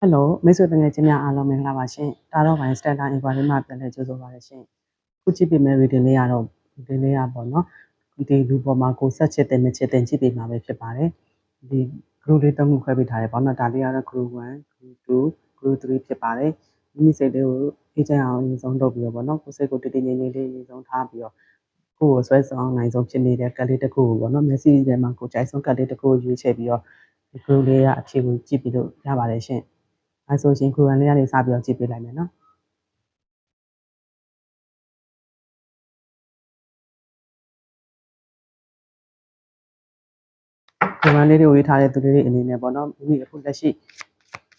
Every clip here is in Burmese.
ဟယ်လိုမိတ်ဆွေတငယ်ချင်းများအားလုံးမင်္ဂလာပါရှင်တာတော့ပိုင်းစတန်ဒါအင်ကွာရီမှာပြန်လည်ကြိုဆိုပါရရှင်ခုကြည့်ပြမယ်ဗီဒီယိုလေးကတော့ဒီလေးရပေါ့နော်ဒီလူပေါ်မှာကိုဆက်ချစ်တဲ့မချစ်တဲ့ကြည့်ပြမှာပဲဖြစ်ပါတယ်ဒီ group လေးသုံးခုခွဲပေးထားတယ်ပေါ့နော်ဒါလေးကတော့ group 1 group 2 group 3ဖြစ်ပါတယ်မိမိစိတ်လေးကိုအေးချမ်းအောင်အရင်ဆုံးလုပ်ပြီးတော့ပေါ့နော်ကိုယ်စိတ်ကိုတည်တည်ငြိမ်ငြိမ်လေးအရင်ဆုံးထားပြီးတော့ကိုယ်ကိုဆွဲဆောင်နိုင်ဆုံးဖြစ်နေတဲ့ကတ်လေးတစ်ခုကိုပေါ့နော် message ထဲမှာကိုကြိုက်ဆုံးကတ်လေးတစ်ခုကိုရွေးချယ်ပြီးတော့ဒီ group လေးကအဖြေကိုကြည့်ပြီးလို့ရပါတယ်ရှင် အဲဆိုရှင်ခူရန်လေးကနေစပြီးတော့ကြည့်ပေးလိုက်မယ်နော်ခူရန်လေးတွေဝေးထားတဲ့သူတွေအနေနဲ့ပေါ့နော်မိမိအခုလက်ရှိ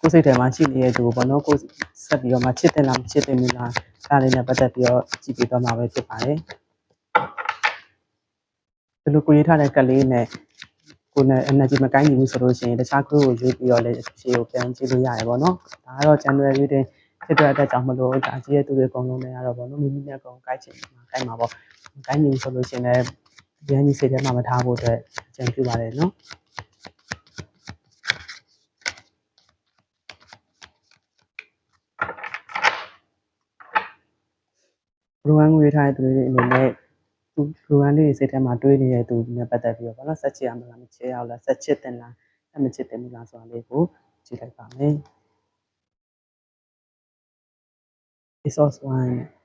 ကိုယ်စိတ်ထဲမှာရှိနေတဲ့သူကိုပေါ့နော်ကိုယ်ဆက်ပြီးတော့မှချစ်တယ်လားမချစ်တယ်ဘူးလားဒါလေးနဲ့ပတ်သက်ပြီးတော့ကြည့်ပေးတော့မှာပဲဖြစ်ပါတယ်ဒီလိုကိုရေးထားတဲ့ကလေးနဲ့ ကိုယ်နဲ့ energy မကိုင်းညီဘူးဆိုလို့ရှိရင်တခြား group ကိုရွေးပြီးတော့လည်းဖြေကိုပြန်ကြည့်လို့ရတယ်ပေါ့နော်ဒါကတော့ January တွင်ဖြစ်တဲ့အတွက်ကြောင့်မလို့ဒါကြီးရဲ့သူတွေအကုန်လုံးလည်းရတော့ပေါ့နော်မိမိနဲ့အကုန်ကိုက်ချင်မှာကိုက်မှာပေါ့ကိုင်းညီဘူးဆိုလို့ရှိရင်လည်းရန်ကြီးစိတ်ထဲမှာမထားဖို့အတွက်အကြံပြုပါတယ်နော်ဘရဝမ်ငွေထားတဲ့သူတွေအနေနဲ့ သူဘရဝမ်လေးစိတ်ထဲမှာတွေးနေတဲ့သူနဲ့ပတ်သက်ပြီးတော့ဘာလို့ဆက်ချစ်ရမလားမချစ်ရအောင်လားဆက်ချစ်တယ်လားဆက်မချစ်တယ်မလားဆိုတာလေးကိုကြည့်လိုက်ပါမယ် resource 1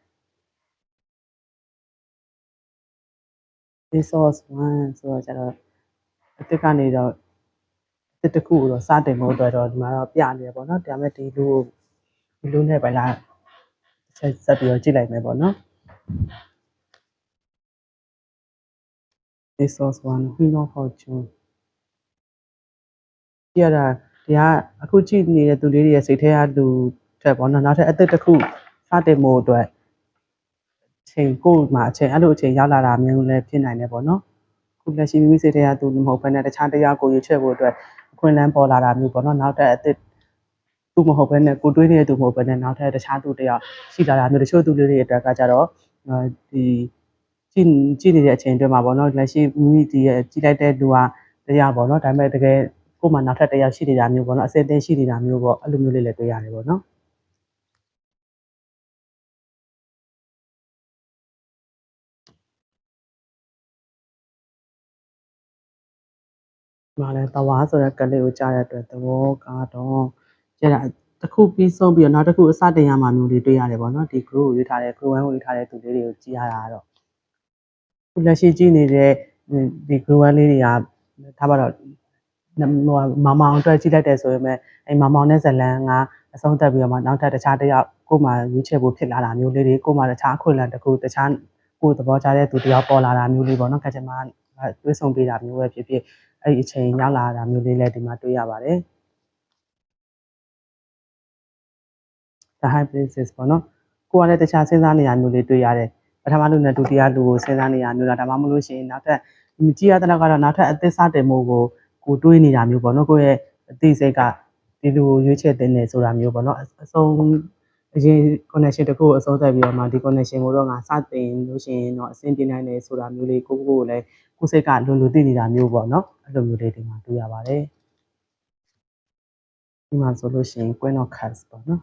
resource 1ဆိုတော့ကျတော့အစ်စ်ကနေတော့အစ်စ်တစ်ခုကိုတော့စတင်ဖို့အတွက်တော့ဒီမှာတော့ပြနေရပေါ့နော်ဒါပေမဲ့ဒီလူဒီလူနဲ့ပဲလားဆက်ဆက်ပြီးတော့ကြည့်လိုက်မယ်ပေါ့နော် resource 1 Queen of Fortune ကြည့်ရတာဒီကအခုကြည့်နေတဲ့သူလေးတွေရဲ့စိတ်ထဲကလူထက်ပေါ့နော်နောက်ထပ်အစ်စ်တစ်ခုစတင်ဖို့အတွက်ချိန်ကိုမှအချိန်အဲ့လိုအချိန်ရောက်လာတာမျိုးလည်းဖြစ်နိုင်တယ်ပေါ့နော်ခုလက်ရှိမိမိစိတ်ထဲကသူမဟုတ်ဘဲနဲ့တခြားတရားကိုရွေးချယ်ဖို့အတွက်အခွင့်အလမ်းပေါ်လာတာမျိုးပေါ့နော်နောက်ထပ်အစ်စ်သူမဟုတ်ဘဲနဲ့ကိုတွေးနေတဲ့သူမဟုတ်ဘဲနဲ့နောက်ထပ်တခြားသူတယောက်ရှိလာတာမျိုးတချို့သူလေးတွေအတွက်ကကြတော့ဒီ ကြည့်ကြည့်နေတဲ့အချိန်အတွင်းမှာပေါ့နော်လက်ရှိမိမိဒီရဲ့ကြည့်လိုက်တဲ့လူကတရားပေါ့နော်ဒါပေမဲ့တကယ်ကိုယ်မှနောက်ထပ်တယောက်ရှိနေတာမျိုးပေါ့နော်အစင်တင်ရှိနေတာမျိုးပေါ့အဲ့လိုမျိုးလေးလည်းတွေ့ရတယ်ပေါ့နော်မှာလဲတဝါဆိုတဲ့ကလေးကိုကြားရတဲ့အတွက်သဘောကတော့ကျတာတစ်ခုပြီးဆုံးပြီးတော့နောက်တစ်ခုအစတင်ရမှာမျိုးလေးတွေ့ရတယ်ပေါ့နော်ဒီ group ကိုရွေးထားတဲ့ group 1ကိုရွေးထားတဲ့သူလေးတွေကိုကြည့်ရတာကတော့ ခုလက်ရှိကြည့်နေတဲ့ဒီ group 1လေးတွေကဒါပါတော့ဟိုမမောင်အတွက်ကြည့်လိုက်တယ်ဆိုရင်ပဲအဲမမောင်နဲ့ဇလန်ကအဆုံးသက်ပြီးတော့မှနောက်ထပ်တခြားတစ်ယောက်ကိုမှရွေးချယ်ဖို့ဖြစ်လာတာမျိုးလေးတွေကိုမှတခြားခွင့်လန်းတစ်ခုတခြားကိုသဘောကျတဲ့သူတယောက်ပေါ်လာတာမျိုးလေးပေါ့နော်ခက်ချင်မှာတွေးဆုံပေးတာမျိုးပဲဖြစ်ဖြစ်အဲ့ဒီအချိန်ရောက်လာတာမျိုးလေးလည်းဒီမှာတွေ့ရပါတယ် the high places ပေါ့နော်ကိုကလည်းတခြားစဉ်းစားနေရမျိုးလေးတွေ့ရတယ် ပထမလူနဲ့ဒုတိယလူကိုစဉ်းစားနေရမျိုးလားဒါမှမဟုတ်လို့ရှိရင်နောက်ထပ်ကြည့်ရတဲ့လောက်ကတော့နောက်ထပ်အသစ်စတင်မှုကိုကိုတွေးနေတာမျိုးပေါ့နော်ကိုရဲ့အသိစိတ်ကဒီလူကိုရွေးချယ်တင်နေဆိုတာမျိုးပေါ့နော်အဆုံးအရင် connection တခုကိုအဆုံးသတ်ပြီးတော့မှဒီ connection ကိုတော့ငါစတင်လို့ရှိရင်တော့အဆင်ပြေနိုင်တယ်ဆိုတာမျိုးလေးကိုကိုကိုလည်းကိုစိတ်ကလွန်လွန်သိနေတာမျိုးပေါ့နော်အဲ့လိုမျိုးလေးဒီမှာတွေ့ရပါတယ်ဒီမှာဆိုလို့ရှိရင် Queen of Cups ပေါ့နော်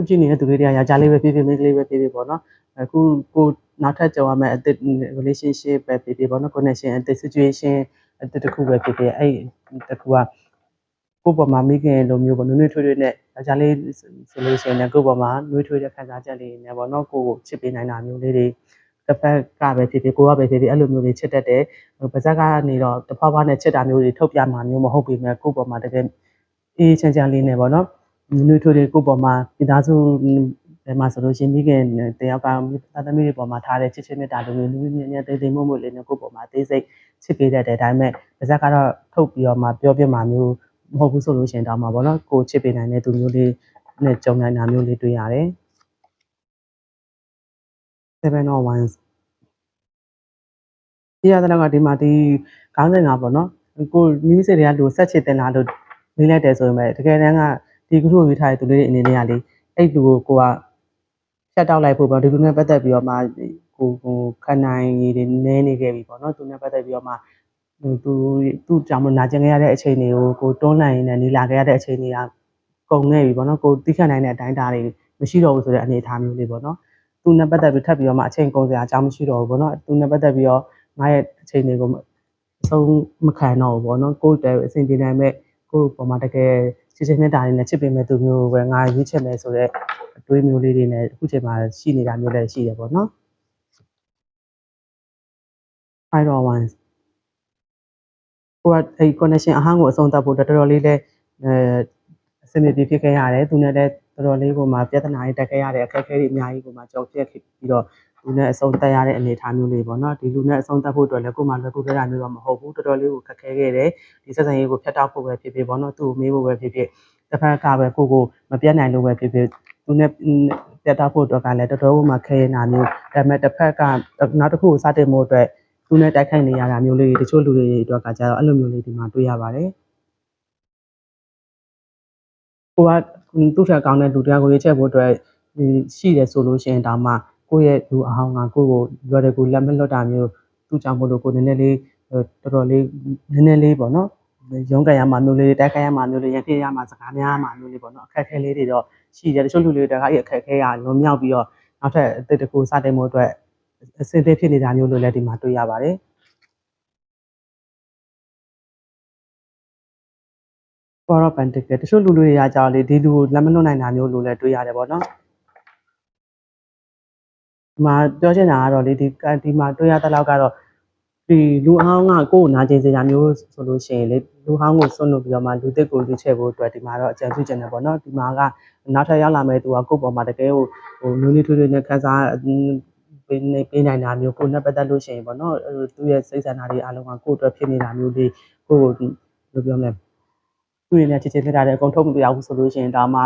ခုကြည့်နေတဲ့သူတွေတွေကယောက်ျားလေးပဲဖြစ်ဖြစ်မိန်းကလေးပဲဖြစ်ဖြစ်ပေါ့နော်အခုကိုနောက်ထပ်ကြော်ရမယ့်အသစ် relationship ပဲဖြစ်ဖြစ်ပေါ့နော် connection အသစ် situation အသစ်တစ်ခုပဲဖြစ်ဖြစ်အဲ့တစ်ခုကကိုယ့်ပေါ်မှာမိခင်လိုမျိုးပေါ့နွေးနွေးထွေးထွေးနဲ့ယောက်ျားလေးဆိုလို့ရှိရင်လည်းကိုယ့်ပေါ်မှာနွေးထွေးတဲ့ခံစားချက်လေးနဲ့ပေါ့နော်ကိုယ့်ကိုချစ်ပေးနိုင်တာမျိုးလေးတွေတစ်ဖက်ကပဲဖြစ်ဖြစ်ကိုကပဲဖြစ်ဖြစ်အဲ့လိုမျိုးတွေချစ်တတ်တယ်ပါဇက်ကနေတော့တစ်ဖွားဖွားနဲ့ချစ်တာမျိုးတွေထုတ်ပြမှာမျိုးမဟုတ်ပေမဲ့ကိုယ့်ပေါ်မှာတကယ်အေးချမ်းချမ်းလေးနဲ့ပေါ့နော် နွေးထွေးတွေကိုယ့်ပေါ်မှာမိသားစုဒီမှာဆိုလို့ရှိရင်မိခင်တယောက်ကသားသမီးတွေပေါ်မှာထားတဲ့ချစ်ချင်းမေတ္တာလိုမျိုးနူးနူးညံ့ညံ့သေးသေးမွတ်မွတ်လေးနဲ့ကိုယ့်ပေါ်မှာအသေးစိတ်ချစ်ပေးတတ်တယ်ဒါပေမဲ့ပါဇက်ကတော့ထုတ်ပြီးတော့မှပြောပြမှာမျိုးမဟုတ်ဘူးဆိုလို့ရှိရင်တောင်းမှာပေါ့နော်ကိုချစ်ပေးနိုင်တဲ့သူမျိုးလေးနဲ့ကြုံနိုင်တာမျိုးလေးတွေ့ရတယ်7 or 1ဒီရတဲ့ကဒီမှာဒီခေါင်းစဉ်ကပေါ့နော်ကိုမိမိစိတ်တွေကလူဆက်ချစ်တင်လာလို့နေလိုက်တယ်ဆိုရင်ပဲတကယ်တမ်းက ဒီကုထုရွေးထားတဲ့သူလေးတွေအနေနဲ့ကလေအဲ့လူကိုကိုကဖြတ်တောက်လိုက်ဖို့ပေါ့ဒီလူနဲ့ပတ်သက်ပြီးတော့မှကိုကိုခနိုင်ရည်တွေနည်းနေခဲ့ပြီပေါ့နော်သူနဲ့ပတ်သက်ပြီးတော့မှဟိုသူသူ့ကြောင့်မနာကျင်ခဲ့ရတဲ့အချိန်တွေကိုကိုတွန်းလှန်ရင်းနဲ့နေလာခဲ့ရတဲ့အချိန်တွေကကုန်ခဲ့ပြီပေါ့နော်ကိုတိခတ်နိုင်တဲ့အတိုင်းအတာတွေမရှိတော့ဘူးဆိုတဲ့အနေအထားမျိုးလေးပေါ့နော်သူနဲ့ပတ်သက်ပြီးထပ်ပြီးတော့မှအချိန်ကုန်စရာအကြောင်းမရှိတော့ဘူးပေါ့နော်သူနဲ့ပတ်သက်ပြီးတော့ငါရဲ့အချိန်တွေကိုအဆုံးမခံတော့ဘူးပေါ့နော်ကိုတဲအစဉ်ပြေနိုင်မဲ့ကိုပေါ်မှာတကယ် ချစ်ချင်းမြတ်တာတွေနဲ့ချစ်ပင်မဲ့သူမျိုးပဲငါရွေးချယ်မယ်ဆိုတော့အတွေးမျိုးလေးတွေနဲ့အခုချိန်မှာရှိနေတာမျိုးလည်းရှိတယ်ပေါ့နော်501ကိုကအဲ့ connection အဟောင်းကိုအဆုံးသတ်ဖို့တော်တော်လေးလဲအဲအဆင်ပြေဖြစ်ခဲ့ရတယ်သူနဲ့လည်းတော်တော်လေးကိုမှပြဿနာတွေတက်ခဲ့ရတယ်အခက်အခဲတွေအများကြီးကိုမှကြောက်ပြက်ပြီးတော့ လူနဲ့အဆုံးသတ်ရတဲ့အနေအထားမျိုးလေးပေါ့နော်ဒီလူနဲ့အဆုံးသတ်ဖို့အတွက်လည်းကိုမှလွယ်ကူကြတာမျိုးတော့မဟုတ်ဘူးတော်တော်လေးကိုခက်ခဲခဲ့တယ်ဒီဆက်ဆံရေးကိုဖျက်တောက်ဖို့ပဲဖြစ်ဖြစ်ပေါ့နော်သူ့ကိုမေးဖို့ပဲဖြစ်ဖြစ်တစ်ဖက်ကပဲကိုကိုမပြတ်နိုင်လို့ပဲဖြစ်ဖြစ်သူနဲ့ပြတ်တောက်ဖို့အတွက်ကလည်းတော်တော်မှခဲရနာမျိုးဒါပေမဲ့တစ်ဖက်ကနောက်တစ်ခုကိုစတင်ဖို့အတွက်သူနဲ့တိုက်ခိုက်နေရတာမျိုးလေးတချို့လူတွေအတွက်ကကြတော့အဲ့လိုမျိုးလေးဒီမှာတွေ့ရပါတယ်ကိုကသူ့ထက်ကောင်းတဲ့လူတရားကိုရွေးချယ်ဖို့အတွက်ရှိတယ်ဆိုလို့ရှိရင်ဒါမှ ကိုယ့်ရဲ့လူအဟောင်းကကိုယ့်ကိုရွယ်တယ်ကိုလက်မလွတ်တာမျိုးသူ့ကြောင့်မို့လို့ကိုနည်းနည်းလေးတော်တော်လေးနည်းနည်းလေးပေါ့နော်ရုံးကန်ရမှာမျိုးလေးတိုက်ခိုက်ရမှာမျိုးလေးရန်ဖြစ်ရမှာစကားများရမှာမျိုးလေးပေါ့နော်အခက်အခဲလေးတွေတော့ရှိတယ်တချို့လူတွေတွေကအဲ့အခက်အခဲကလွန်မြောက်ပြီးတော့နောက်ထပ်အသစ်တစ်ခုစတင်မှုအတွက်အဆင်သင့်ဖြစ်နေတာမျိုးလို့လည်းဒီမှာတွေ့ရပါတယ်ပေါ်တော့ပန်တကယ်တချို့လူလူတွေကကြောက်လေဒီလူကိုလက်မလွတ်နိုင်တာမျိုးလို့လည်းတွေ့ရတယ်ပေါ့နော်ဒီ မှာပြောချင်တာကတော့လေဒီဒီမှာတွေ့ရတဲ့လောက်ကတော့ဒီလူအဟောင်းကကိုယ်နာကျင်စရာမျိုးဆိုလို့ရှိရင်လေလူဟောင်းကိုစွန့်လို့ပြီးတော့မှလူသစ်ကိုလူချဲ့ဖို့အတွက်ဒီမှာတော့အကြံပြုချင်တယ်ပေါ့နော်ဒီမှာကနောက်ထပ်ရောက်လာမဲ့သူကကိုယ့်ပေါ်မှာတကယ်ဟိုဟိုနူးနူးထွေးထွေးနဲ့ခန်းစားပေးနေပေးနိုင်တာမျိုးကိုနဲ့ပတ်သက်လို့ရှိရင်ပေါ့နော်သူ့ရဲ့စိတ်ဆန္ဒတွေအားလုံးကကိုယ့်အတွက်ဖြစ်နေတာမျိုးလေးကိုယ်ကိုဘယ်လိုပြောမလဲ သူ့ရင်းနဲ့ချစ်ချင်းမြတ်တာတဲ့အကုန်ထုတ်မပြရဘူးဆိုလို့ရှိရင်ဒါမှ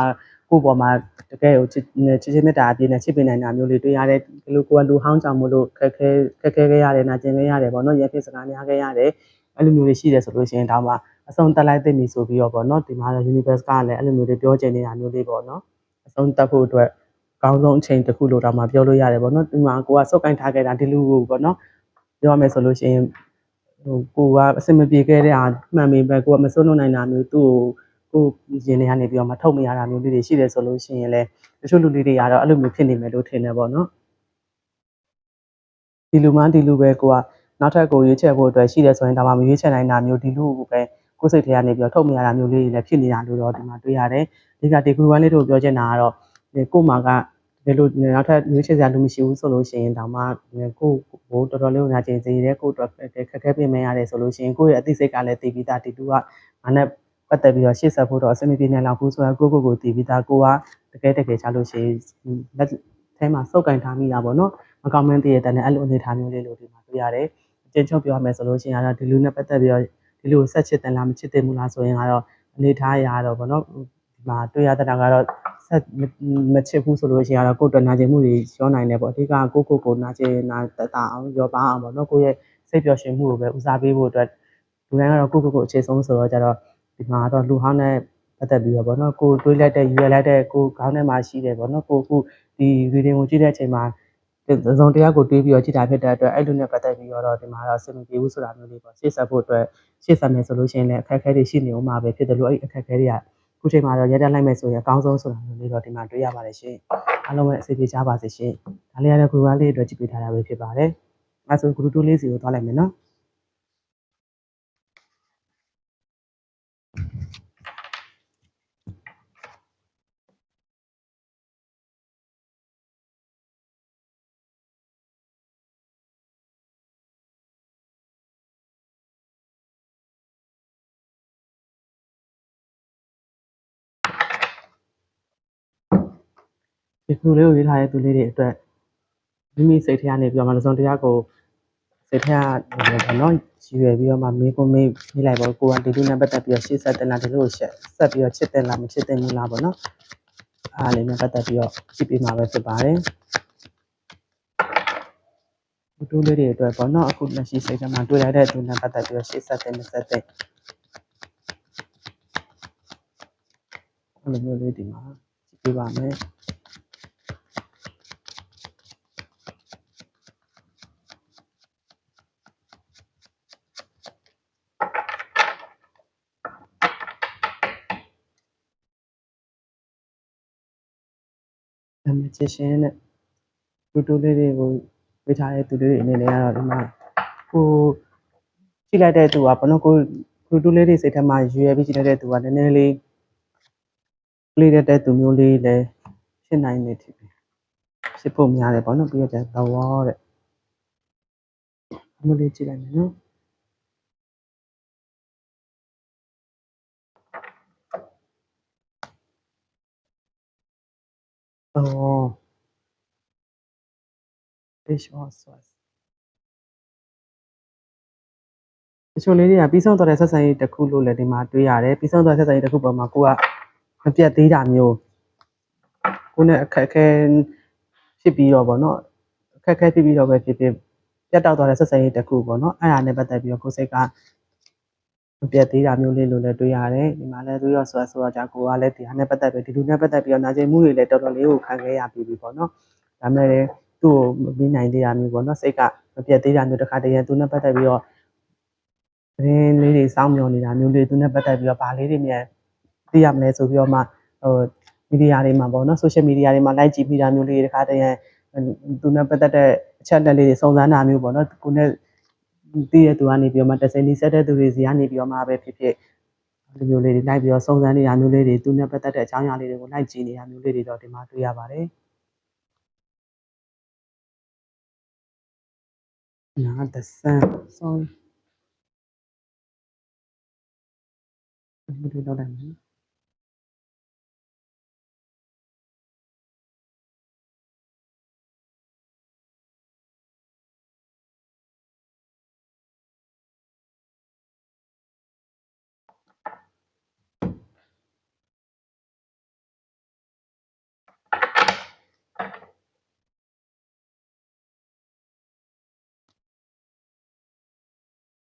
ကိုယ့်ပေါ်မှာတကယ်ကိုချစ်ချစ်ချင်းမြတ်တာအပြည့်နဲ့ချစ်ပေးနိုင်တာမျိုးလေးတွေ့ရတဲ့ဒီလိုကိုယ်ကလူဟောင်းကြောင့်မလို့ခက်ခဲခက်ခဲခဲ့ရတယ်နာကျင်ခဲ့ရတယ်ပေါ့နော်ရဖြစ်စကားများခဲ့ရတယ်အဲ့လိုမျိုးလေးရှိတယ်ဆိုလို့ရှိရင်ဒါမှအဆုံးတက်လိုက်သိပြီဆိုပြီးတော့ပေါ့နော်ဒီမှာ universe ကလည်းအဲ့လိုမျိုးလေးပြောချင်နေတာမျိုးလေးပေါ့နော်အဆုံးတက်ဖို့အတွက်ကောင်းဆုံးအချိန်တစ်ခုလို့တော့မှပြောလို့ရတယ်ပေါ့နော်ဒီမှာကိုကစုပ်ကင်ထားခဲ့တာဒီလူကိုပေါ့နော်ပြောရမယ်ဆိုလို့ရှိရင် ဟိုကိုကအဆင်မပြေခဲ့တဲ့အားမှန်ပေမဲ့ကိုကမစွန့်လွတ်နိုင်တာမျိုးသူ့ကိုကိုရင်ထဲကနေပြီးတော့မထုတ်မရတာမျိုးလေးတွေရှိတယ်ဆိုလို့ရှိရင်လည်းတချို့လူလေးတွေကတော့အဲ့လိုမျိုးဖြစ်နေမယ်လို့ထင်တယ်ပေါ့နော်ဒီလူမှဒီလူပဲကိုကနောက်ထပ်ကိုရွေးချယ်ဖို့အတွက်ရှိတယ်ဆိုရင်ဒါမှမရွေးချယ်နိုင်တာမျိုးဒီလူကိုပဲကိုယ်စိတ်ထဲကနေပြီးတော့ထုတ်မရတာမျိုးလေးတွေလည်းဖြစ်နေတာလို့တော့ဒီမှာတွေ့ရတယ်ဒီကဒီ group 1လေးတို့ပြောချင်တာကတော့ကို့မှာက ဘယ်လိုနောက်ထပ်ရွေးချယ်စရာလူမရှိဘူးဆိုလို့ရှိရင်ဒါမှကိုဟိုတော်တော်လေးနာကျင်စေတဲ့ကိုအတွက်ခက်ခဲပြင်မရတယ်ဆိုလို့ရှိရင်ကိုယ့်ရဲ့အသိစိတ်ကလည်းတည်ပြီးသားဒီလူကငါနဲ့ပတ်သက်ပြီးတော့ရှေ့ဆက်ဖို့တော့အဆင်မပြေနိုင်တော့ဘူးဆိုတော့ကိုကိုကိုတည်ပြီးသားကိုကတကယ်တကယ်ချလို့ရှိရင်လက်ထဲမှာစုပ်ကင်ထားမိတာပေါ့နော်မကောင်းမင်းတည်ရတဲ့အဲ့လိုအနေထားမျိုးလေးလို့ဒီမှာတွေ့ရတယ်အကျဉ်းချုပ်ပြောရမယ်ဆိုလို့ရှိရင်ကတော့ဒီလူနဲ့ပတ်သက်ပြီးတော့ဒီလူကိုဆက်ချစ်တယ်လားမချစ်တယ်ဘူးလားဆိုရင်ကတော့အနေထားရတော့ပေါ့နော်ဒီ မှာတွေ့ရတဲ့ကတော့ဆက်မချစ်ဘူးဆိုလို့ရှိရင်တော့ကိုယ်တော်နာကျင်မှုတွေရောနိုင်တယ်ပေါ့အဓိကကိုကိုကိုနာကျင်နာတတအောင်ရောပါအောင်ပေါ့နော်ကိုယ့်ရဲ့စိတ်ပျော်ရွှင်မှုကိုပဲဦးစားပေးဖို့အတွက်လူတိုင်းကတော့ကိုကိုကိုအခြေဆုံးဆိုတော့ကြတော့ဒီမှာတော့လူဟောင်းနဲ့ပတ်သက်ပြီးတော့ပေါ့နော်ကိုတွေးလိုက်တဲ့ရွယ်လိုက်တဲ့ကိုခေါင်းထဲမှာရှိတယ်ပေါ့နော်ကိုခုဒီဗီဒီယိုကိုကြည့်တဲ့အချိန်မှာသစုံတရားကိုတွေးပြီးတော့ကြည့်တာဖြစ်တဲ့အတွက်အဲ့လိုနဲ့ပတ်သက်ပြီးတော့ဒီမှာတော့စင်မပြေဘူးဆိုတာမျိုးလေးပေါ့ရှေ့ဆက်ဖို့အတွက်ရှေ့ဆက်မယ်ဆိုလို့ရှိရင်လည်းအခက်အခဲတွေရှိနေဦးမှာပဲဖြစ်တယ်လို့အဲ့အခက်အခဲတွေက ခုချိန်မှာတော့ရဲတက်လိုက်မယ်ဆိုရင်အကောင်းဆုံးဆိုတာမျိုးလေးတော့ဒီမှာတွေ့ရပါတယ်ရှင်အားလုံးပဲအစီအပြေချပါစေရှင်ဒါလေးရတဲ့ group လေးအတွက်ကြည့်ပေးထားတာပဲဖြစ်ပါတယ်အဲဆို group 2လေးစီကိုသွားလိုက်မယ်နော် ဒီ group လေးကိုရေးထားတဲ့သူလေးတွေအတွက်မိမိစိတ်ထဲကနေပြောမှလည်းစုံတရားကိုစိတ်ထဲကနေပေါ့နော်ရွယ်ပြီးတော့မှမေးခွန်းမေးမေးလိုက်ပေါ့ကိုကဒီလူနဲ့ပတ်သက်ပြီးတော့ရှေ့ဆက်တင်လာဒီလိုကိုဆက်ဆက်ပြီးတော့ချစ်တယ်လားမချစ်တယ်ဘူးလားပေါ့နော်အားလေးနဲ့ပတ်သက်ပြီးတော့ကြည့်ပေးမှာပဲဖြစ်ပါတယ်ဒီတူလေးတွေအတွက်ပေါ့နော်အခုလက်ရှိစိတ်ထဲမှာတွေ့ရတဲ့သူနဲ့ပတ်သက်ပြီးတော့ရှေ့ဆက်တယ်မဆက်တယ်အဲ့လိုမျိုးလေးဒီမှာကြည့်ပေးပါမယ် နာမည်ချစ်ရှင်တဲ့တူတူလေးတွေကိုဝေးထားတဲ့သူလေးတွေအနေနဲ့ကတော့ဒီမှာကိုကြည့်လိုက်တဲ့သူကဘလို့ကိုတူတူလေးတွေစိတ်ထဲမှာရွယ်ပြီးကြည့်လိုက်တဲ့သူကနည်းနည်းလေးလေးတဲ့သူမျိုးလေးလည်းဖြစ်နိုင်နေတယ်ဖြစ်ဖို့များတယ်ပေါ့နော်ပြီးတော့ကျတော့တဲ့မျိုးလေးကြည့်လိုက်မယ်နော် အော် fish or sauce တချို့လေးတွေကပြီးဆုံးသွားတဲ့ဆက်ဆံရေးတစ်ခုလို့လည်းဒီမှာတွေ့ရတယ်ပြီးဆုံးသွားတဲ့ဆက်ဆံရေးတစ်ခုပေါ်မှာကိုကမပြတ်သေးတာမျိုးကိုနဲ့အခက်အခဲဖြစ်ပြီးတော့ဗောနော်အခက်အခဲဖြစ်ပြီးတော့ပဲဖြစ်ဖြစ်ပြတ်တောက်သွားတဲ့ဆက်ဆံရေးတစ်ခုပေါ့နော်အဲ့ဒါနဲ့ပတ်သက်ပြီးတော့ကိုယ်စိတ်က မပြတ်သေးတာမျိုးလေးလို့လည်းတွေ့ရတယ်ဒီမှာလည်းသူရောဆိုဆိုတော့じゃကိုကလည်းဒီဟာနဲ့ပတ်သက်ပြီးဒီလူနဲ့ပတ်သက်ပြီးတော့နာကျင်မှုတွေလည်းတော်တော်လေးကိုခံခဲ့ရပြီးပြီပေါ့နော်ဒါမဲ့လည်းသူ့ကိုမပြီးနိုင်သေးတာမျိုးပေါ့နော်စိတ်ကမပြတ်သေးတာမျိုးတစ်ခါတည်းရသူနဲ့ပတ်သက်ပြီးတော့သတင်းလေးတွေစောင့်မျှော်နေတာမျိုးလေးသူနဲ့ပတ်သက်ပြီးတော့ဗာလေးတွေမြန်သိရမလဲဆိုပြီးတော့မှဟိုမီဒီယာတွေမှာပေါ့နော်ဆိုရှယ်မီဒီယာတွေမှာလိုက်ကြည့်ပြီးတာမျိုးလေးတစ်ခါတည်းရသူနဲ့ပတ်သက်တဲ့အချက်အလက်လေးတွေစုံစမ်းတာမျိုးပေါ့နော်ကိုနဲ့ တည်ရသူကနေပြီးတော့မှတစင်းနီးစက်တဲ့သူတွေစီကနေပြီးတော့မှပဲဖြစ်ဖြစ်ဒီမျိုးလေးတွေလိုက်ပြီးတော့စုံစမ်းနေတာမျိုးလေးတွေသူနဲ့ပတ်သက်တဲ့အကြောင်းအရာလေးတွေကိုလိုက်ကြည့်နေတာမျိုးလေးတွေတော့ဒီမှာတွေ့ရပါတယ်နာ the sun sorry ဒီလိုတော့လည်း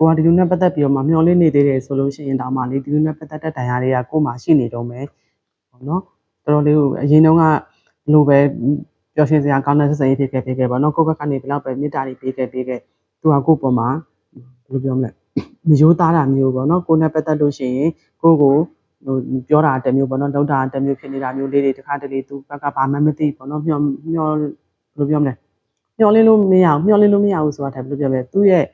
ကိုကဒီလူနဲ့ပတ်သက်ပြီးတော့မှမျောလင်းနေသေးတယ်ဆိုလို့ရှိရင်တောင်မှလေဒီလူနဲ့ပတ်သက်တဲ့ဒဏ်ရာတွေကကိုယ်မှာရှိနေတော့မယ်ပေါ့နော်တော်တော်လေးကိုအရင်တုန်းကလိုပဲပျော်ရွှင်စရာကောင်းတဲ့ဆက်ဆံရေးဖြစ်ခဲ့ဖြစ်ခဲ့ပေါ့နော်ကိုယ့်ဘက်ကနေဘယ်တော့ပဲမေတ္တာတွေပေးခဲ့ပေးခဲ့သူကကိုယ့်ပေါ်မှာဘယ်လိုပြောမလဲမယိုးသားတာမျိုးပေါ့နော်ကိုယ်နဲ့ပတ်သက်လို့ရှိရင်ကိုယ့်ကိုဟိုပြောတာတစ်မျိုးပေါ့နော်လောက်တာတစ်မျိုးဖြစ်နေတာမျိုးလေးတွေတခါတလေသူဘက်ကဘာမှမသိပေါ့နော်မျောမျောဘယ်လိုပြောမလဲမျောလင်းလို့မရဘူးမျောလင်းလို့မရဘူးဆိုတာတည်းဘယ်လိုပြောမလဲသူ့ရဲ့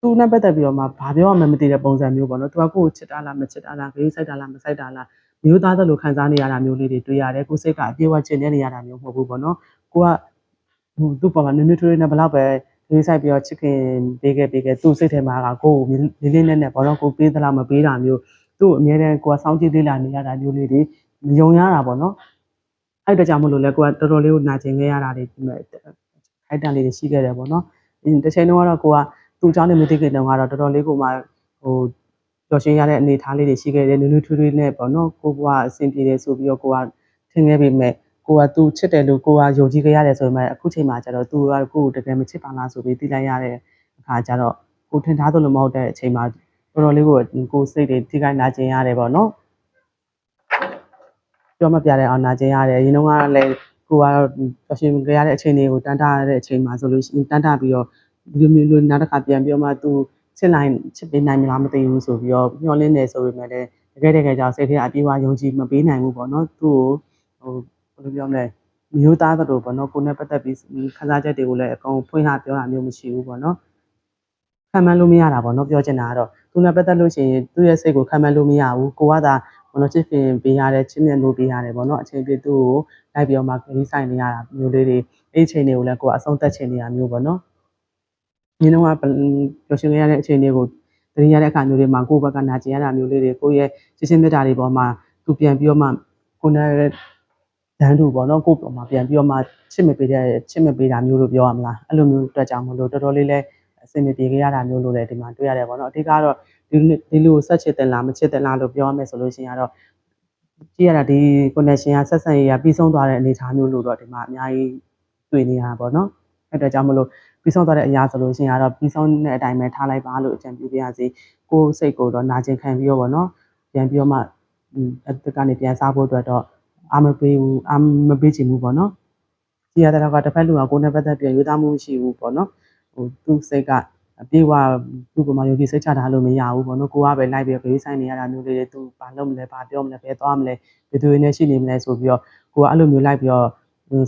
သူနဲ့ပတ်သက်ပြီးတော့မှဘာပြောမှမသိတဲ့ပုံစံမျိုးပေါ့နော်သူကကိုယ့်ကိုချစ်တာလားမချစ်တာလားဂိမ်းစိုက်တာလားမစိုက်တာလားမျိုးသားသလိုခံစားနေရတာမျိုးလေးတွေတွေ့ရတယ်ကိုယ်စိတ်ကအပြေးဝချင်နေရတာမျိုးမဟုတ်ဘူးပေါ့နော်ကိုကဟိုသူ့ပေါ်မှာနွေးနွေးထွေးထွေးနဲ့ဘလောက်ပဲဂိမ်းစိုက်ပြီးတော့ချစ်ခင်ပေးခဲ့ပေးခဲ့သူ့စိတ်ထဲမှာကကိုယ့်ကိုလေးလေးနက်နက်ပေါ့နော်ကိုပေးသလားမပေးတာမျိုးသူ့အမြဲတမ်းကိုကစောင့်ကြည့်လေးလာနေရတာမျိုးလေးတွေမယုံရတာပေါ့နော်အဲ့အတွက်ကြောင့်မလို့လဲကိုကတော်တော်လေးကိုနာကျင်ခဲ့ရတာတွေခိုက်တန်လေးတွေရှိခဲ့တယ်ပေါ့နော်တစ်ချိန်လုံးကတော့ကိုက သူ့เจ้าနဲ့မသိခင်တုန်းကတော့တော်တော်လေးကိုမှဟိုပျော်ရွှင်ရတဲ့အနေအထားလေးတွေရှိခဲ့တယ်နူးနူးထွေးထွေးနဲ့ပေါ့နော်ကိုကအဆင်ပြေတယ်ဆိုပြီးတော့ကိုကထင်ခဲ့ပေမဲ့ကိုကသူ့ချစ်တယ်လို့ကိုကယုံကြည်ခဲ့ရတယ်ဆိုပေမဲ့အခုချိန်မှာကျတော့သူကကိုကိုတကယ်မချစ်ပါလားဆိုပြီးသိလိုက်ရတဲ့အခါကျတော့ကိုထင်ထားသလိုမဟုတ်တဲ့အချိန်မှာတော်တော်လေးကိုကိုစိတ်တွေထိခိုက်နာကျင်ရတယ်ပေါ့နော်ပြောမပြတဲ့အောင်နာကျင်ရတယ်အရင်တော့ကလည်းကိုကပျော်ရွှင်ကြရတဲ့အချိန်တွေကိုတန်းတားရတဲ့အချိန်မှာဆိုလို့ရှိရင်တန်းတားပြီးတော့ ဒီလိုမျိုးနောက်တစ်ခါပြန်ပြောမှသူချစ်နိုင်ချစ်ပေးနိုင်မလားမသိဘူးဆိုပြီးတော့မျှော်လင့်နေဆိုပေမဲ့လည်းတကယ်တကယ်ကြောင့်စိတ်ထဲအပြေးဝယုံကြည်မပေးနိုင်ဘူးပေါ့နော်သူ့ကိုဟိုဘယ်လိုပြောမလဲမျိုးသားသလိုပေါ့နော်ကိုနဲ့ပတ်သက်ပြီးခန်းစားချက်တွေကိုလည်းအကုန်ဖွင့်ဟပြောတာမျိုးမရှိဘူးပေါ့နော်ခံမှန်းလို့မရတာပေါ့နော်ပြောချင်တာကတော့သူနဲ့ပတ်သက်လို့ရှိရင်သူ့ရဲ့စိတ်ကိုခံမှန်းလို့မရဘူးကိုကသာဘောနော်ချစ်ခင်ပေးရတယ်ချစ်မြတ်လို့ပေးရတယ်ပေါ့နော်အချိန်ပြည့်သူ့ကိုလိုက်ပြီးတော့မှခရီးဆိုင်နေရတာမျိုးလေးတွေအဲ့အချိန်တွေကိုလည်းကိုကအဆုံးသက်ချင်နေတာမျိုးပေါ့နော် ရင်းနှီးကပျော်ရွှင်ရတဲ့အခြေအနေကိုတရင်ရတဲ့အခါမျိုးတွေမှာကိုယ့်ဘက်ကနာကျင်ရတာမျိုးလေးတွေကိုယ့်ရဲ့ချစ်ချင်းမြတ်တာတွေပေါ်မှာသူပြန်ပြီးတော့မှကိုယ်နဲ့ဒန်းတူပေါ့နော်ကိုယ့်ပေါ်မှာပြန်ပြီးတော့မှချစ်မပေးတဲ့ချစ်မပေးတာမျိုးလို့ပြောရမလားအဲ့လိုမျိုးအတွက်ကြောင့်မလို့တော်တော်လေးလဲအဆင်မပြေကြရတာမျိုးလို့လည်းဒီမှာတွေ့ရတယ်ပေါ့နော်အဓိကတော့ဒီဒီလူကိုဆက်ချစ်တယ်လားမချစ်တယ်လားလို့ပြောရမယ်ဆိုလို့ရှိရင်ကတော့ကြည့်ရတာဒီ connection ကဆက်ဆံရေးကပြီးဆုံးသွားတဲ့အနေအထားမျိုးလို့တော့ဒီမှာအများကြီးတွေ့နေရတာပေါ့နော်အဲ့တော့ကြောင့်မလို့ ပြီးဆုံးသွားတဲ့အရာဆိုလို့ရှိရင်ကတော့ပြီးဆုံးတဲ့အတိုင်းပဲထားလိုက်ပါလို့အကြံပြုပြရစီကိုယ်စိတ်ကိုတော့နာကျင်ခံပြီးတော့ပေါ့နော်ပြန်ပြီးတော့မှအတက်ကနေပြန်စားဖို့အတွက်တော့အာမပေးဘူးအာမပေးချင်ဘူးပေါ့နော်ကြည့်ရတဲ့တော့ကတစ်ဖက်လူကကိုယ်နဲ့ပတ်သက်ပြီးယူသားမှုမရှိဘူးပေါ့နော်ဟိုသူ့စိတ်ကအပြေဝသူ့ပမာယောဂီစိတ်ချတာလို့မရဘူးပေါ့နော်ကိုကပဲလိုက်ပြီးဘေးဆိုင်နေရတာမျိုးလေးတွေသူဘာလုပ်မလဲဘာပြောမလဲဘယ်သွားမလဲဘယ်သူတွေနဲ့ရှိနေမလဲဆိုပြီးတော့ကိုကအဲ့လိုမျိုးလိုက်ပြီးတော့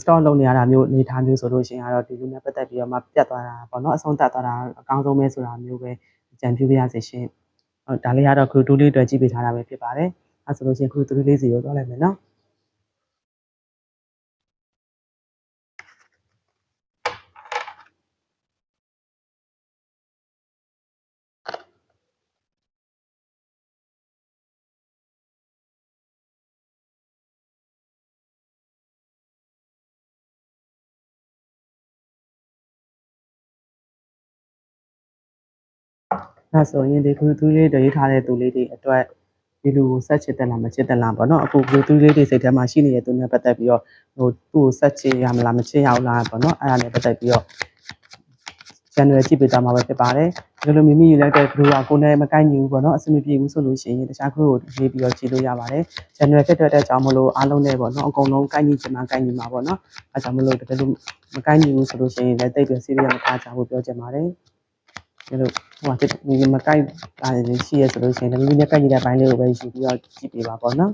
store လုပ်နေရတာမျိုးအနေထားမျိုးဆိုလို့ရှိရင်ကတော့ဒီလူနဲ့ပတ်သက်ပြီးတော့မှပြတ်သွားတာပေါ့နော်အဆုံးသတ်သွားတာအကောင်းဆုံးပဲဆိုတာမျိုးပဲကြံပြပြရစေရှင်ဟုတ်ဒါလေးကတော့ group 2လေးအတွက်ကြည့်ပေးထားတာပဲဖြစ်ပါတယ်အဲဆိုလို့ရှိရင် group 3လေးစီကိုသွားလိုက်မယ်နော် အဲဆိုရင်ဒီ group 2လေးတွေရေးထားတဲ့သူလေးတွေအတွက်ဒီလူကိုဆက်ချစ်တယ်လားမချစ်တယ်လားပေါ့နော်အခု group 2လေးတွေစိတ်ထဲမှာရှိနေတဲ့သူနဲ့ပတ်သက်ပြီးတော့ဟိုသူ့ကိုဆက်ချစ်ရမလားမချစ်ရဘူးလားပေါ့နော်အဲ့ဒါနဲ့ပတ်သက်ပြီးတော့ channel ကြည့်ပေးကြမှာပဲဖြစ်ပါတယ်ဒီလိုမိမိယူလိုက်တဲ့ group ကကိုယ်နဲ့မကိုက်ညီဘူးပေါ့နော်အဆင်မပြေဘူးဆိုလို့ရှိရင်တခြား group ကိုရေးပြီးတော့ကြည့်လို့ရပါတယ် channel ဖြစ်တဲ့အတွက်ကြောင့်မလို့အားလုံးနဲ့ပေါ့နော်အကုန်လုံးကိုက်ညီချင်မှကိုက်ညီမှာပေါ့နော်အဲကြောင့်မလို့တကယ်လို့မကိုက်ညီဘူးဆိုလို့ရှိရင်လည်းတိတ်ပြီး serious မထားကြဘူးပြောချင်ပါတယ် ဒီလိုဟိုကမကိုက်တာရှိရဆိုလို့ရှိရင်လည်းမိမိနဲ့ကိုက်ညီတဲ့ဘိုင်းလေးကိုပဲယူပြီးတော့ကြည့်ပေးပါပေါ့နော်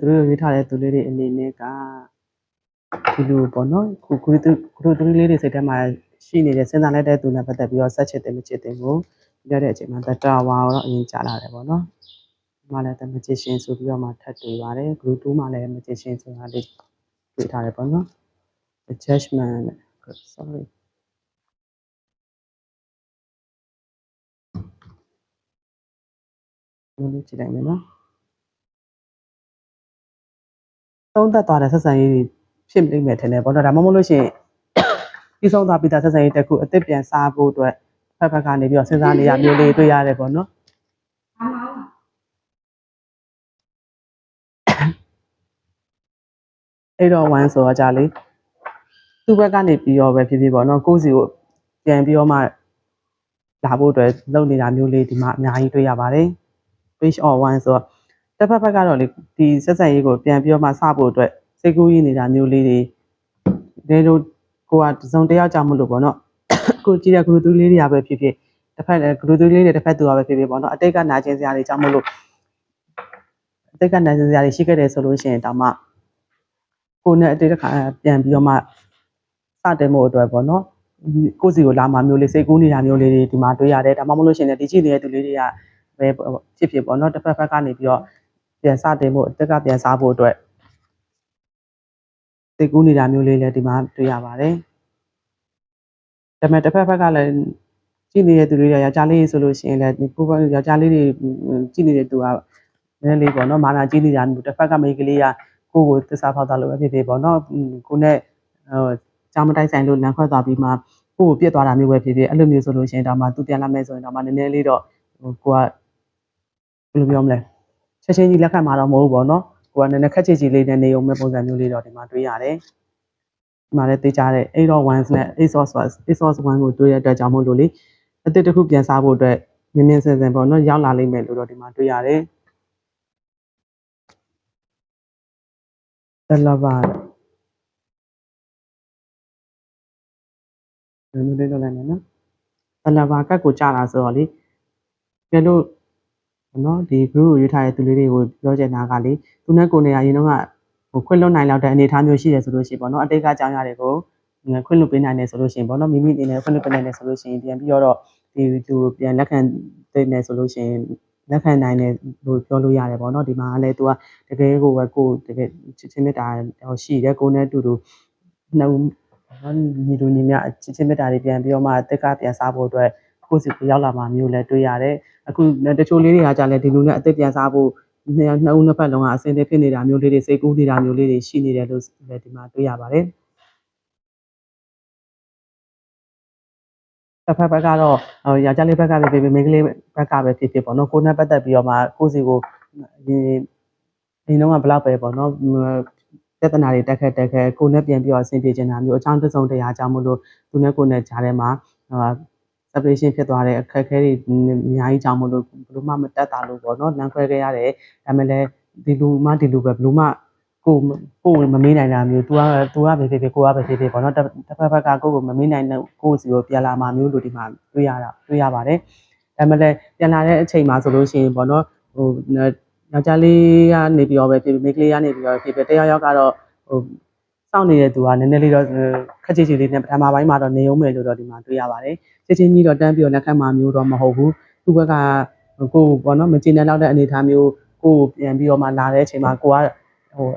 သူတို့ရေးထားတဲ့သူလေးတွေအနေနဲ့ကဒီလိုပေါ့နော်ခုခုသူခုသူလေးတွေစိတ်ထဲမှာရှိနေတဲ့စဉ်းစားလိုက်တဲ့သူနဲ့ပတ်သက်ပြီးတော့ဆက်ချစ်တယ်မချစ်တယ်ကိုပြောတဲ့အချိန်မှာတတဝါတော့အရင်ကြားလာတယ်ပေါ့နော်ဒီမှာလည်းတမချစ်ရှင်ဆိုပြီးတော့မှထပ်တွေ့ပါတယ် group 2မှာလည်းမချစ်ရှင်ဆိုတာလေးတွေ့ထားတယ်ပေါ့နော် the judgment sorry လို့ကြည့်လိုက်မယ်နော် သုံးသက်သွားတဲ့ဆက်ဆံရေးတွေဖြစ်နေမယ်ထင်တယ်ပေါ့နော်ဒါမှမဟုတ်လို့ရှိရင်ပြီးဆုံးသွားပြီးသားဆက်ဆံရေးတစ်ခုအစ်စ်ပြန်စားဖို့အတွက်ဖက်ဖက်ကနေပြီးတော့စဉ်းစားနေရမျိုးလေးတွေ့ရတယ်ပေါ့နော်အဲ့တော့1ဆိုတော့ကြာလေသူ့ဘက်ကနေပြီးတော့ပဲဖြစ်ဖြစ်ပေါ့နော်ကိုယ့်စီကိုပြန်ပြီးတော့မှလာဖို့အတွက်လုပ်နေတာမျိုးလေးဒီမှာအများကြီးတွေ့ရပါတယ် page on 1ဆိုတော့ တစ်ဖက်ဖက်ကတော့လေဒီဆက်ဆက်ရေးကိုပြန်ပြီးတော့မှစဖို့အတွက်စိတ်ကူးရင်းနေတာမျိုးလေးတွေဒီလိုကိုကတစ်စုံတစ်ယောက်ကြောင့်မလို့ပေါ့နော်ကိုကြည့်တဲ့ group 3လေးတွေကပဲဖြစ်ဖြစ်တစ်ဖက်လည်း group 3လေးတွေတစ်ဖက်သူကပဲဖြစ်ဖြစ်ပေါ့နော်အတိတ်ကနာကျင်စရာတွေကြောင့်မလို့အတိတ်ကနာကျင်စရာတွေရှိခဲ့တယ်ဆိုလို့ရှိရင်တောင်မှကိုနဲ့အတိတ်တစ်ခါပြန်ပြီးတော့မှစတင်ဖို့အတွက်ပေါ့နော်ကိုစီကိုလာမှာမျိုးလေးစိတ်ကူးနေတာမျိုးလေးတွေဒီမှာတွေ့ရတယ်ဒါမှမဟုတ်လို့ရှိရင်ဒီကြည့်နေတဲ့သူလေးတွေကပဲဖြစ်ဖြစ်ပေါ့နော်တစ်ဖက်ဖက်ကနေပြီးတော့ ပြန်စတင်ဖို့အတက်ကပြန်စားဖို့အတွက်စိတ်ကူးနေတာမျိုးလေးလည်းဒီမှာတွေ့ရပါတယ်ဒါပေမဲ့တစ်ဖက်ဖက်ကလည်းကြည့်နေတဲ့သူတွေကယောက်ျားလေးဆိုလို့ရှိရင်လည်းဒီကိုယ်ကယောက်ျားလေးတွေကြည့်နေတဲ့သူကနည်းနည်းလေးပေါ့နော်မာနာကြည့်နေတာမျိုးတစ်ဖက်ကမိန်းကလေးကကိုယ့်ကိုသစ္စာဖောက်တာလို့ပဲဖြစ်ဖြစ်ပေါ့နော်ကိုနဲ့ဟိုကြောင်မတိုက်ဆိုင်လို့လမ်းခွဲသွားပြီးမှကိုယ့်ကိုပြစ်သွားတာမျိုးပဲဖြစ်ဖြစ်အဲ့လိုမျိုးဆိုလို့ရှိရင်တော့မှသူပြန်လာမယ်ဆိုရင်တော့မှနည်းနည်းလေးတော့ဟိုကိုကဘယ်လိုပြောမလဲ ချက်ချင်းကြီးလက်ခံမှာတော့မဟုတ်ဘူးပေါ့နော်ကိုကနည်းနည်းခက်ချစ်ချီလေးနဲ့နေုံမဲ့ပုံစံမျိုးလေးတော့ဒီမှာတွေ့ရတယ်ဒီမှာလည်းသိကြတဲ့8.1နဲ့ ASOS ASOS 1ကိုတွေ့ရတဲ့အတွက်ကြောင့်မို့လို့လေအသစ်တစ်ခုပြန်စားဖို့အတွက်မြင်မြင်ဆန်ဆန်ပေါ့နော်ရောက်လာလိမ့်မယ်လို့တော့ဒီမှာတွေ့ရတယ်တလဘာဒီလိုလေးလုပ်လိုက်မယ်နော်တလဘာကတ်ကိုကြာလာဆိုတော့လေကျလို့ နော်ဒီ group ကိုရွေးထားတဲ့သူလေးတွေကိုပြောချင်တာကလေသူနဲ့ကိုနေရရင်တော့ဟိုခွင့်လွတ်နိုင်လောက်တဲ့အနေအထားမျိုးရှိတယ်ဆိုလို့ရှိရင်ပေါ့နော်အတိတ်ကကြောင်းရတယ်ကိုခွင့်လွှတ်ပေးနိုင်တယ်ဆိုလို့ရှိရင်ပေါ့နော်မိမိအနေနဲ့ခွင့်လွှတ်ပေးနိုင်တယ်ဆိုလို့ရှိရင်ပြန်ပြီးတော့ဒီသူပြန်လက်ခံတဲ့နေဆိုလို့ရှိရင်လက်ခံနိုင်တယ်လို့ပြောလို့ရတယ်ပေါ့နော်ဒီမှာလည်းသူကတကယ်ကိုပဲကိုတကယ်ချစ်ချင်းမြတ်တာရှိတယ်ကိုနဲ့အတူတူနှုတ်ညီလူညီမြချစ်ချင်းမြတ်တာတွေပြန်ပြီးတော့မှတက်ကပြန်စားဖို့အတွက် ကိုယ်စီကိုရောက်လာမှမျိုးလည်းတွေ့ရတယ်အခုတချို့လေးတွေကကြာလဲဒီလူနဲ့အသက်ပြန်စားဖို့နှစ်နှစ်ဦးနှစ်ဖက်လုံးကအဆင်သင့်ဖြစ်နေတာမျိုးလေးတွေစိတ်ကူးနေတာမျိုးလေးတွေရှိနေတယ်လို့လည်းဒီမှာတွေ့ရပါတယ်တစ်ဖက်ဘက်ကတော့ဟိုယောက်ျားလေးဘက်ကပဲဖြစ်ဖြစ်မိန်းကလေးဘက်ကပဲဖြစ်ဖြစ်ပေါ့နော်ကိုယ်နဲ့ပတ်သက်ပြီးတော့မှကိုယ့်စီကိုဒီဒီတော့ကဘလောက်ပဲပေါ့နော်ပြဿနာတွေတက်ခက်တက်ခက်ကိုယ်နဲ့ပြန်ပြီးတော့အဆင်ပြေချင်တာမျိုးအချောင်းတစ်စုံတရားကြောင့်မလို့သူနဲ့ကိုယ်နဲ့ကြားထဲမှာဟို separation ဖြစ်သွားတဲ့အခက်အခဲတွေအများကြီးကြောင့်မလို့ဘလို့မှမတက်တာလို့ပေါ့နော်လမ်းခွဲခဲ့ရတယ်ဒါပေမဲ့လည်းဒီလူမှဒီလူပဲဘလို့မှကိုကိုမမေးနိုင်တာမျိုး तू က तू ကပဲဖြစ်ဖြစ်ကိုကပဲဖြစ်ဖြစ်ပေါ့နော်တစ်ဖက်ဘက်ကကိုကိုမမေးနိုင်တဲ့ကိုစီကိုပြန်လာမှမျိုးလို့ဒီမှာတွေ့ရတာတွေ့ရပါတယ်ဒါပေမဲ့လည်းပြန်လာတဲ့အချိန်မှာဆိုလို့ရှိရင်ပေါ့နော်ဟိုယောက်ျားလေးကနေပြီးတော့ပဲဖြစ်ဖြစ်မိန်းကလေးကနေပြီးတော့ဖြစ်ဖြစ်တယောက်ယောက်ကတော့ဟို စောင့်နေတဲ့သူကနည်းနည်းလေးတော့ခက်ချစ်ချစ်လေးနဲ့ပထမပိုင်းမှာတော့နေအောင်မယ်လို့တော့ဒီမှာတွေ့ရပါတယ်ချက်ချင်းကြီးတော့တန်းပြီးတော့လက်ခံမှာမျိုးတော့မဟုတ်ဘူးသူ့ဘက်ကကိုပေါ့နော်မကျေနပ်တော့တဲ့အနေအထားမျိုးကိုပြန်ပြီးတော့မှလာတဲ့အချိန်မှာကိုကဟို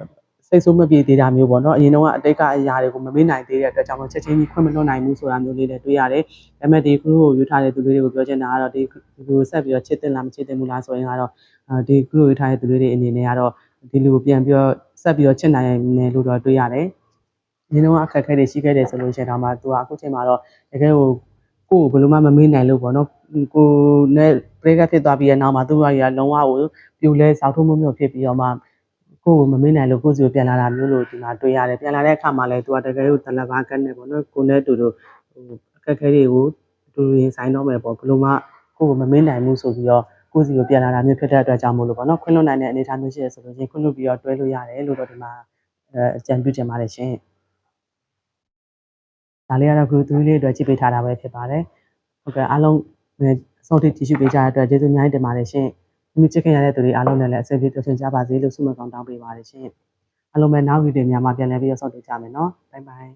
စိတ်ဆိုးမပြေသေးတာမျိုးပေါ့နော်အရင်တော့အတိတ်ကအရာတွေကိုမမေ့နိုင်သေးတဲ့အတွက်ကြောင့်ချက်ချင်းကြီးခွင့်မလွှတ်နိုင်ဘူးဆိုတာမျိုးလေးလည်းတွေ့ရတယ်ဒါပေမဲ့ဒီခုကိုယူထားတဲ့သူလေးတွေကိုပြောချင်တာကတော့ဒီလူကိုဆက်ပြီးတော့ချစ်တင်လားမချစ်တင်ဘူးလားဆိုရင်ကတော့ဒီခုကိုယူထားတဲ့သူလေးတွေအနေနဲ့ကတော့ဒီလူကိုပြန်ပြီးတော့ဆက်ပြီးတော့ချစ်နိုင်တယ်လို့တော့တွေ့ရတယ် ဒီတော့အခက်အခဲတွေရှိခဲ့တယ်ဆိုလို့ရှိရင်တော့မှသူကအခုချိန်မှာတော့တကယ်ကိုကိုကိုဘယ်လိုမှမမေ့နိုင်လို့ပေါ့နော်ကိုနဲ့ break up ဖြစ်သွားပြီးတဲ့နောက်မှာသူကရလုံးဝကိုပြိုလဲစောက်ထုံးမမျိုးဖြစ်ပြီးတော့မှကိုကိုမမေ့နိုင်လို့ကိုစီကိုပြန်လာတာမျိုးလို့ဒီမှာတွေ့ရတယ်ပြန်လာတဲ့အခါမှာလည်းသူကတကယ်ကိုတလဘာကတ်နေပေါ့နော်ကိုနဲ့တူတူဟိုအခက်အခဲတွေကိုအတူတူရင်ဆိုင်တော့မယ်ပေါ့ဘယ်လိုမှကိုကိုမမေ့နိုင်ဘူးဆိုပြီးတော့ကိုစီကိုပြန်လာတာမျိုးဖြစ်တဲ့အတွက်ကြောင့်မို့လို့ပေါ့နော်ခွင့်လွှတ်နိုင်တဲ့အနေအထားမျိုးရှိရဆိုလို့ချင်းခွင့်လွှတ်ပြီးတော့တွဲလို့ရတယ်လို့တော့ဒီမှာအဲအကြံပြုချင်ပါတယ်ရှင် ဒါလေးကတော့ group 3လေးအတွက်ကြည့်ပေးထားတာပဲဖြစ်ပါတယ်ဟုတ်ကဲ့အားလုံးစောင့်တိကြည့်ရှုပေးကြတဲ့အတွက်ကျေးဇူးအများကြီးတင်ပါတယ်ရှင်မိမိချစ်ခင်ရတဲ့သူတွေအားလုံးနဲ့လည်းအဆင်ပြေတွေ့ဆုံကြပါစေလို့ဆုမကောင်းတောင်းပေးပါတယ်ရှင်အားလုံးပဲနောက်ဗီဒီယိုများမှာပြန်လည်ပြီးတော့စောင့်ကြည့်ကြမယ်နော်ဘိုင်ဘိုင်